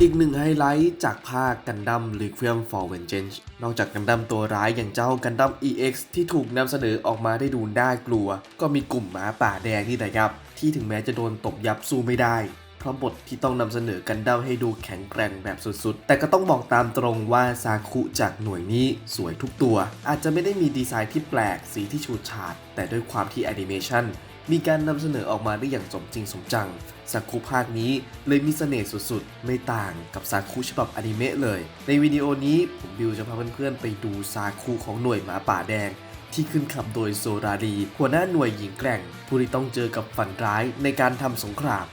อีกหนึ่งไฮไลท์จากภาคกันดั้ม Requiem for Vengeance นอกจากกันดั้มตัวร้ายอย่างเจ้ากันดั้ม EX ที่ถูกนำเสนอออกมาได้ดูน่ากลัว ก็มีกลุ่มหมาป่าแดงนี่แหละครับ ที่ถึงแม้จะโดนตบยับสู้ไม่ได้เพราะบทที่ต้องนำเสนอกันดั้มให้ดูแข็งแกร่งแบบสุดๆ แต่ก็ต้องบอกตามตรงว่าซาคุจากหน่วยนี้สวยทุกตัว อาจจะไม่ได้มีดีไซน์ที่แปลกสีที่ฉูดฉาด แต่ด้วยความที่แอนิเมชัน มีการนำเสนอออกมาได้อย่างสมจริงสมจังซาคุภาคนี้เลยมีเสน่ห์สุดๆ ไม่ต่างกับซาคุฉบับอนิเมะเลย ในวิดีโอนี้ผมบิวจะพาเพื่อนๆไปดูซาคุของหน่วยหมาป่าแดง ที่ขึ้นขับโดยโซราดี หัวหน้าหน่วยหญิงแกร่ง ผู้ที่ต้องเจอกับฝันร้ายในการทำสงคราม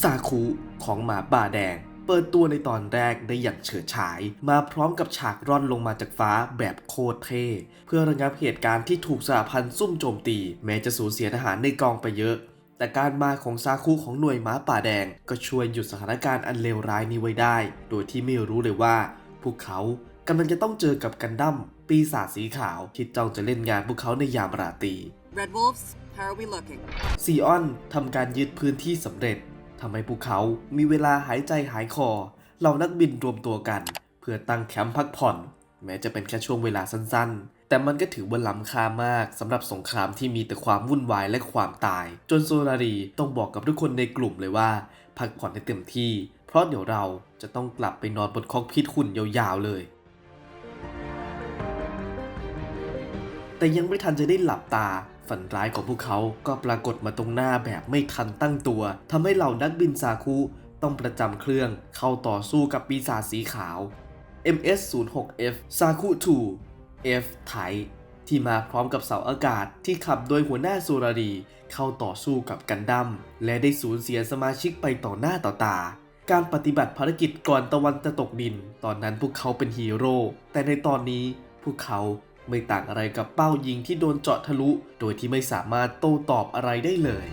ซาคุของหมาป่าแดง เปิดตัวในตอนแรกได้อย่างเฉิดฉาย มาพร้อมกับฉากร่อนลงมาจากฟ้าแบบโคตรเท่เพื่อระงับเหตุการณ์ที่ถูกสหพันธ์ซุ่มโจมตี แม้จะสูญเสียทหารในกองไปเยอะ แต่การมาของซาคุของหน่วยหมาป่าแดง ก็ช่วยหยุดสถานการณ์อันเลวร้ายนี้ไว้ได้ โดยที่ไม่รู้เลยว่า พวกเขากำลังจะต้องเจอกับกันดั้มปีศาจสีขาวที่จ้องจะเล่นงานพวกเขาในยามราตรี Red Wolves, how are we looking? ซีออนทำการยึดพื้นที่สำเร็จ ทำให้พวกเขามีเวลาหายใจหายคอ เหล่านักบินรวมตัวกัน เพื่อตั้งแคมป์พักผ่อน แม้จะเป็นแค่ช่วงเวลาสั้นๆ แต่มันก็ถือว่าล้ำค่ามากสำหรับสงครามที่มีแต่ความวุ่นวายและความตาย จนโซรารีต้องบอกกับทุกคนในกลุ่มเลยว่า พักผ่อนให้เต็มที่ เพราะเดี๋ยวเราจะต้องกลับไปนอนบนคอกพิษหุ่นยาวๆเลยแต่ยังไม่ทันจะได้หลับตา ฝันร้ายของพวกเขาก็ปรากฏมาตรงหน้าแบบไม่ทันตั้งตัวทำให้เหล่านักบินซาคุต้องประจำเครื่องเข้าต่อสู้กับปีศาจสีขาว MS-06F ซาคุ2 F ไทที่มาพร้อมกับเสาอากาศที่ขับโดยหัวหน้าโซรารีเข้าต่อสู้กับกันดั้มและได้สูญเสียสมาชิกไปต่อหน้าต่อตา การปฏิบัติภารกิจก่อนตะวันจะตกดิน ตอนนั้นพวกเขาเป็นฮีโร่แต่ในตอนนี้พวกเขา ไม่ต่างอะไรกับเป้ายิงที่โดนเจาะทะลุ โดยที่ไม่สามารถโต้ตอบอะไรได้เลย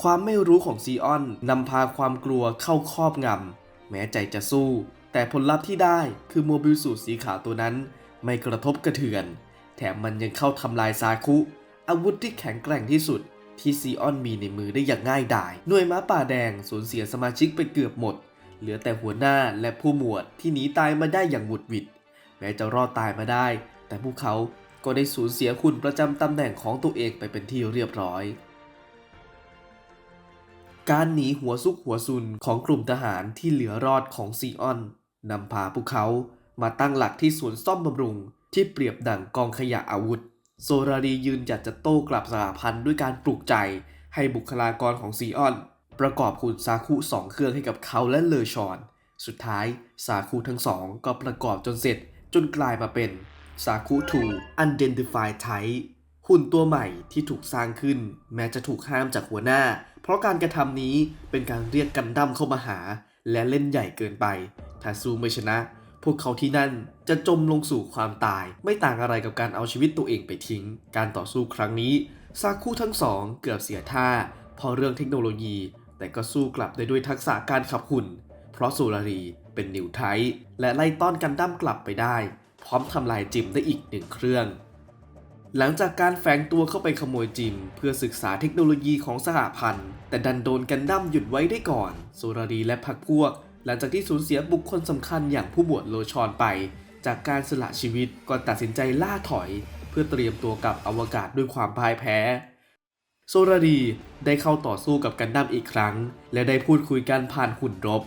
ความไม่รู้ของซีออนนำพาความกลัวเข้าครอบงำแม้ใจจะสู้ แต่ผลลัพธ์ที่ได้คือโมบิลสูตรสีขาวตัวนั้น ไม่กระทบกระเทือน แถมมันยังเข้าทำลายซาคุ อาวุธที่แข็งแกร่งที่สุดที่ซีออนมีในมือได้อย่างง่ายดาย หน่วยม้าป่าแดงสูญเสียสมาชิกไปเกือบหมด เหลือแต่หัวหน้าและผู้หมวดที่หนีตายมาได้อย่างหวุดหวิด แม้จะรอดตายมาได้ แต่พวกเขาก็ได้สูญเสียคุณประจำตำแหน่งของตัวเองไปเป็นที่เรียบร้อย การหนีหัวซุกหัวซุนของกลุ่มทหารที่เหลือรอดของซีออนนำพาพวกเขามาตั้งหลักที่สวนซ่อมบำรุง ที่เปรียบดั่งกองขยะอาวุธ โซรารียืนหยัดจะโต้กลับสหพันธ์ด้วยการปลุกใจ ให้บุคลากรของซีออน ประกอบขุนซาคุสองเครื่องให้กับเขาและเลอชอน สุดท้ายซาคุทั้งสองก็ประกอบจนเสร็จ จนกลายมาเป็นซาคุ2 Unidentified Type หุ่นตัวใหม่ที่ถูกสร้างขึ้น แม้จะถูกห้ามจากหัวหน้า เพราะการกระทำนี้เป็นการเรียกกันดั้มเข้ามาหา และเล่นใหญ่เกินไป ถ้าสู้ไม่ชนะ พวกเขาที่นั่นจะจมลงสู่ความตาย ไม่ต่างอะไรกับการเอาชีวิตตัวเองไปทิ้ง การต่อสู้ครั้งนี้ซาคุทั้งสองเกือบเสียท่าเพราะเรื่องเทคโนโลยี แต่ก็สู้กลับได้ด้วยทักษะการขับหุ่น เพราะโซลารี เป็นนิวไทป์และไล่ต้อนกันดั้มกลับไปได้ พร้อมทำลายจิมได้อีกหนึ่งเครื่อง หลังจากการแฝงตัวเข้าไปขโมยจิม เพื่อศึกษาเทคโนโลยีของสหพันธ์ แต่ดันโดนกันดั้มหยุดไว้ได้ก่อนโซรารีและพรรคพวก หลังจากที่สูญเสียบุคคลสำคัญอย่างผู้บวชโลชอนไป จากการสละชีวิตก็ตัดสินใจล่าถอย เพื่อเตรียมตัวกลับอวกาศด้วยความพ่ายแพ้โซรารีได้เข้าต่อสู้กับกันดั้มอีกครั้ง และได้พูดคุยกันผ่านหุ่นรบ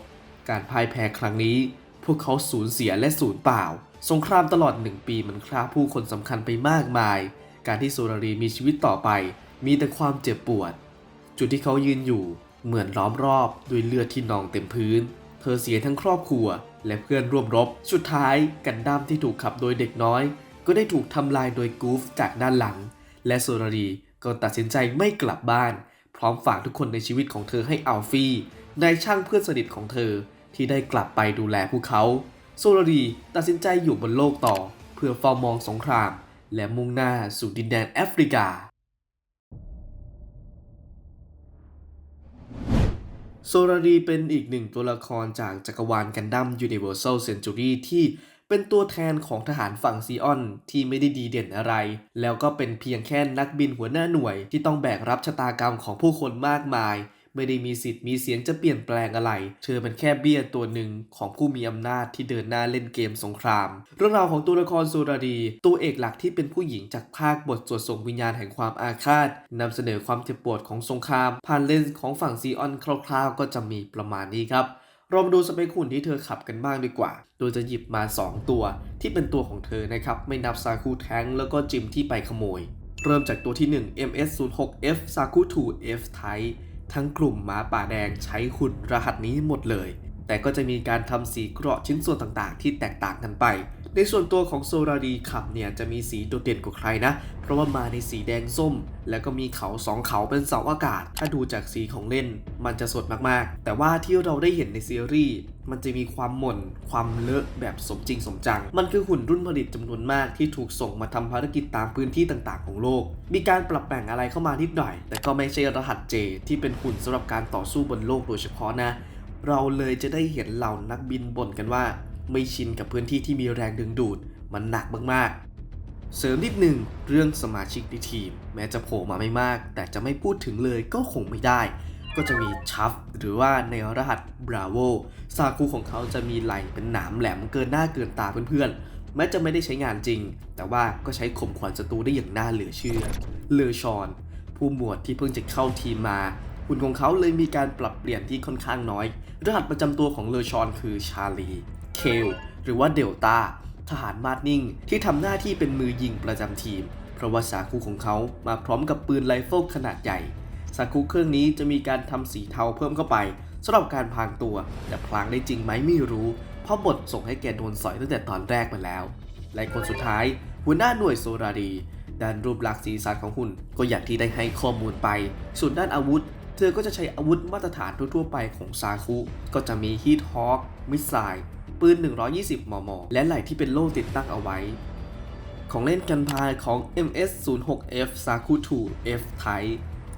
การพ่ายแพ้ครั้งนี้ พวกเขาสูญเสียและสูญเปล่า สงครามตลอดหนึ่งปีมันฆ่าผู้คนสำคัญไปมากมาย การที่โซรารีมีชีวิตต่อไป มีแต่ความเจ็บปวด จุดที่เขายืนอยู่เหมือนล้อมรอบด้วยเลือดที่นองเต็มพื้น เธอเสียทั้งครอบครัว และเพื่อนร่วมรบ สุดท้ายกันดั้มที่ถูกขับโดยเด็กน้อย ก็ได้ถูกทำลายโดยกูฟจากด้านหลัง และโซรารีก็ตัดสินใจไม่กลับบ้าน พร้อมฝากทุกคนในชีวิตของเธอให้อัลฟี่นายช่างเพื่อนสนิทของเธอ ที่ได้กลับไปดูแลพวกเขา โซลารีตัดสินใจอยู่บนโลกต่อ เพื่อเฝ้ามองสงคราม และมุ่งหน้าสู่ดินแดนแอฟริกา โซลารีเป็นอีกหนึ่งตัวละครจากจักรวาลกันดั้ม Universal Century ที่เป็นตัวแทนของทหารฝั่งซีออนที่ไม่ได้ดีเด่นอะไร แล้วก็เป็นเพียงแค่นักบินหัวหน้าหน่วยที่ต้องแบกรับชะตากรรมของผู้คนมากมาย ไม่ได้มีสิทธิ์มีเสียงจะเปลี่ยนแปลงอะไร เธอเป็นแค่เบี้ยตัวหนึ่งของผู้มีอำนาจที่เดินหน้าเล่นเกมสงคราม เรื่องราวของตัวละครโซราดี ตัวเอกหลักที่เป็นผู้หญิงจากภาคบทสวดส่งวิญญาณแห่งความอาฆาตนำเสนอความเจ็บปวดของสงคราม ผ่านเลนส์ของฝั่งซีออนคร่าวๆ ก็จะมีประมาณนี้ครับเรามาดูสเปคหุ่นที่เธอขับกันบ้างดีกว่า โดยจะหยิบมา 2 ตัว ที่เป็นตัวของเธอนะครับ ไม่นับซาคูแทงแล้วก็จิมที่ไปขโมย เริ่มจากตัวที่ 1 MS06F Saku 2 F Type ทั้งกลุ่มหมาป่าแดงใช้ขุดรหัสนี้หมดเลย แต่ก็จะมีการทำสีเกราะชิ้นส่วนต่างๆ ที่แตกต่างกันไป ในส่วนตัวของโซราดีขับเนี่ยจะมีสีโดดเด่นกว่าใครนะ เพราะว่ามาในสีแดงส้ม แล้วก็มีเขาสองเขาเป็นเสาอากาศ ถ้าดูจากสีของเล่น มันจะสดมากๆ แต่ว่าที่เราได้เห็นในซีรีส์มันจะมีความหม่น ความเลอะแบบสมจริงสมจัง มันคือหุ่นรุ่นผลิตจำนวนมากที่ถูกส่งมาทำภารกิจตามพื้นที่ต่างๆ ของโลก มีการปรับแต่งอะไรเข้ามานิดหน่อย แต่ก็ไม่ใช่รหัสเจที่เป็นหุ่นสำหรับการต่อสู้บนโลกโดยเฉพาะนะ เราเลยจะได้เห็นเหล่านักบินบ่นกันว่า ไม่ชินกับพื้นที่ที่มีแรงดึงดูดมันหนักมากๆ เสริมนิดหนึ่งเรื่องสมาชิกในทีม แม้จะโผล่มาไม่มาก แต่จะไม่พูดถึงเลยก็คงไม่ได้ ก็จะมีชัฟหรือว่าในรหัสบราโวซาคูของเขาจะมีไหลเป็นหนามแหลมเกินหน้าเกินตาเพื่อนๆแม้จะไม่ได้ใช้งานจริง แต่ว่าก็ใช้ข่มขวัญศัตรูได้อย่างน่าเหลือเชื่อเลอชอนผู้หมวดที่เพิ่งจะเข้าทีมมา หุ่นของเขาเลยมีการปรับเปลี่ยนที่ค่อนข้างน้อย รหัสประจำตัวของเลอชอนคือชาลี เคล หรือว่าเดลต้า ทหารมาดนิ่งที่ทำหน้าที่เป็นมือยิงประจำทีม เพราะว่าสาคูของเขามาพร้อมกับปืนไรเฟิลขนาดใหญ่ สาคูเครื่องนี้จะมีการทำสีเทาเพิ่มเข้าไปสำหรับการพรางตัว แต่พลางได้จริงไหมไม่รู้ เพราะบทส่งให้แกโดนสอยตั้งแต่ตอนแรกมาแล้ว และคนสุดท้าย หัวหน้าหน่วยโซราดีด้านรูปลักษณ์สีสันของหุ่นก็อย่างที่ได้ให้ข้อมูลไป ส่วนด้านอาวุธ เธอก็จะใช้อาวุธมาตรฐานทั่วๆไปของซาคุ ก็จะมีฮีทฮอ k มิสไซล์ปืน 120 มม และไหล่ที่เป็นโล่ติดตั้งเอาไว้ ของเล่นกันพายของ MS06F Saku 2 F Type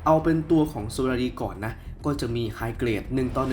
เอาเป็นตัวของโซลารีก่อนนะ ก็จะมีไฮเกรด1ต่อ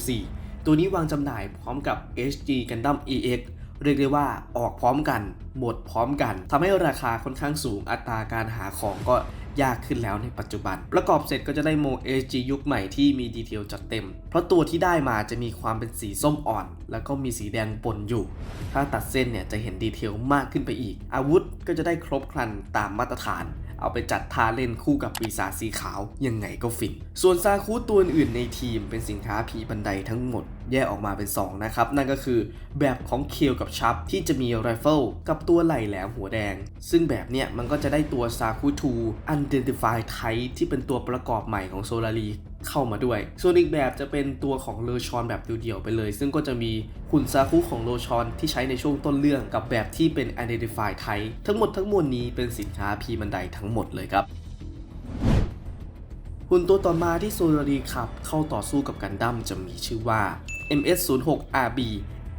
144 ตัวนี้วางจำหน่ายพร้อมกับ HG Gundam EX เรียกได้ว่าออกพร้อมกัน หมดพร้อมกันทำให้ราคาค่อนข้างสูงอัตราการหาของก็ ยากขึ้นแล้วในปัจจุบัน ประกอบเสร็จก็จะได้โม HG ยุคใหม่ที่มีดีเทลจัดเต็ม เพราะตัวที่ได้มาจะมีความเป็นสีส้มอ่อน แล้วก็มีสีแดงปนอยู่ ถ้าตัดเส้นเนี่ยจะเห็นดีเทลมากขึ้นไปอีก อาวุธก็จะได้ครบครันตามมาตรฐาน เอาไปจัดทาเล่นคู่กับปีศาจสีขาว ยังไงก็ฟิน ส่วนซาคุตัวอื่นในทีมเป็นสินค้าผีบันไดทั้งหมด แยกออกมาเป็น 2 นะครับ นั่นก็คือแบบของเคียวกับชับที่จะมีไรเฟิลกับตัวไหล่แหลมหัวแดง ซึ่งแบบเนี้ยมันก็จะได้ตัวซาคุ2 Unidentified Type ที่เป็นตัวประกอบใหม่ของโซลารี เข้ามาด้วย ส่วนอีกแบบจะเป็นตัวของเลอชอนแบบเดี่ยวๆไปเลย ซึ่งก็จะมีหุ่นซาคุของโลชอนที่ใช้ในช่วงต้นเรื่องกับแบบที่เป็น Identify Type ทั้งหมดทั้งมวลนี้เป็นสินค้าพีบันไดทั้งหมดเลยครับหุ่นตัวต่อมาที่โซลารีขับเข้าต่อสู้กับกันดั้มจะมีชื่อว่า MS06RB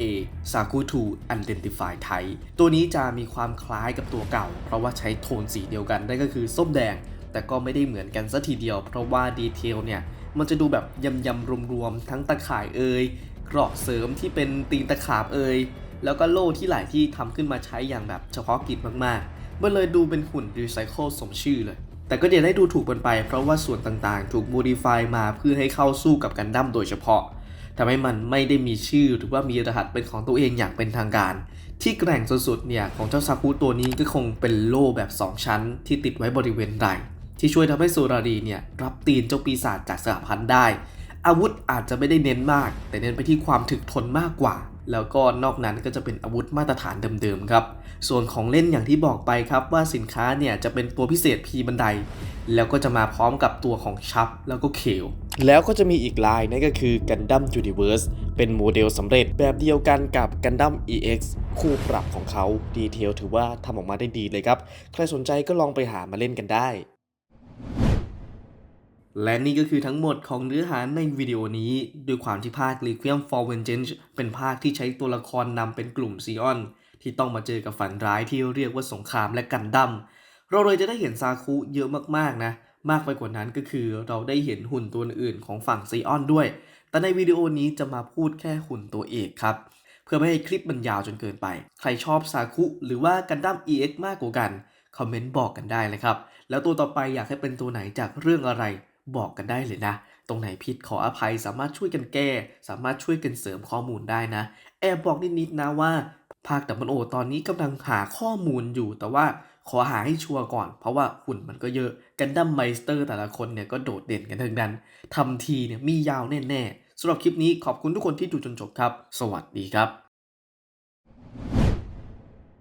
A Saku 2 Unidentified Type ตัวนี้จะมีความคล้ายกับตัวเก่า เพราะว่าใช้โทนสีเดียวกันนั่นก็คือส้มแดง แต่ก็ไม่ได้เหมือนกันซะทีเดียว เพราะว่าดีเทลเนี่ยมันจะดูแบบยำยำรวมๆทั้งตะข่ายเอ่ยกราะเสริมที่เป็นตีนตะขาบเอ่ยแล้วก็โล่ที่หลายที่ทำขึ้นมาใช้อย่างแบบเฉพาะกิจมากๆมันเลยดูเป็นหุ่นรีไซเคิลสมชื่อเลย แต่ก็อย่าได้ดูถูกกันไป เพราะว่าส่วนต่างๆ ถูกโมดิฟายมาเพื่อให้เข้าสู้กับกันดั้มโดยเฉพาะทำให้มันไม่ได้มีชื่อหรือว่ามีรหัสเป็นของตัวเองอย่างเป็นทางการ ที่แกร่งสุดๆเนี่ยของเจ้าซากุตัวนี้ก็คงเป็นโล่แบบ 2 ชั้นที่ติดไว้บริเวณไหล่ ที่ช่วยทำให้โซรารีเนี่ยรับตีนเจ้าปีศาจจากสหพันธ์ได้ อาวุธอาจจะไม่ได้เน้นมาก แต่เน้นไปที่ความถึกทนมากกว่า แล้วก็นอกนั้นก็จะเป็นอาวุธมาตรฐานเดิมๆครับ ส่วนของเล่นอย่างที่บอกไปครับว่าสินค้าเนี่ยจะเป็นตัวพิเศษพีบันได แล้วก็จะมาพร้อมกับตัวของชับแล้วก็เคลแล้วก็จะมีอีกลายนั่นก็คือ Gundam Universe เป็นโมเดลสำเร็จแบบเดียวกันกับ Gundam EX คู่ปรับของเขาดีเทลถือว่าทำออกมาได้ดีเลยครับ ใครสนใจก็ลองไปหามาเล่นกันได้ และนี่ก็คือทั้งหมดของเนื้อหาในวิดีโอนี้ด้วยความที่ภาค Requiem for Vengeance เป็นภาคที่ใช้ตัวละครนำเป็นกลุ่มซีออน ที่ต้องมาเจอกับฝันร้ายที่เรียกว่าสงครามและกันดั้มเราเลยจะได้เห็นซาคุเยอะมากๆนะ มากไปกว่านั้นก็คือเราได้เห็นหุ่นตัวอื่นของฝั่งซีออนด้วย แต่ในวิดีโอนี้จะมาพูดแค่หุ่นตัวเอกครับ เพื่อไม่ให้คลิปมันยาวจนเกินไป ใครชอบซาคุหรือว่ากันดั้ม EX มากกว่ากันคอมเมนต์บอกกันได้เลยครับ แล้วตัวต่อไปอยากให้เป็นตัวไหนจากเรื่องอะไร บอกกันได้เลยนะ ตรงไหนผิดขออภัยสามารถช่วยกันแก้ สามารถช่วยกันเสริมข้อมูลได้นะ แอบบอกนิดๆนะว่าภาคดับเบิลโอตอนนี้กำลังหาข้อมูลอยู่ แต่ว่าขอหาให้ชัวร์ก่อน เพราะว่าหุ่นมันก็เยอะกันดั้มไมสเตอร์แต่ละคนเนี่ยก็โดดเด่นกันทั้งนั้นทำทีเนี่ยมียาวแน่ๆสำหรับคลิปนี้ขอบคุณทุกคนที่ดูจนจบครับ สวัสดีครับ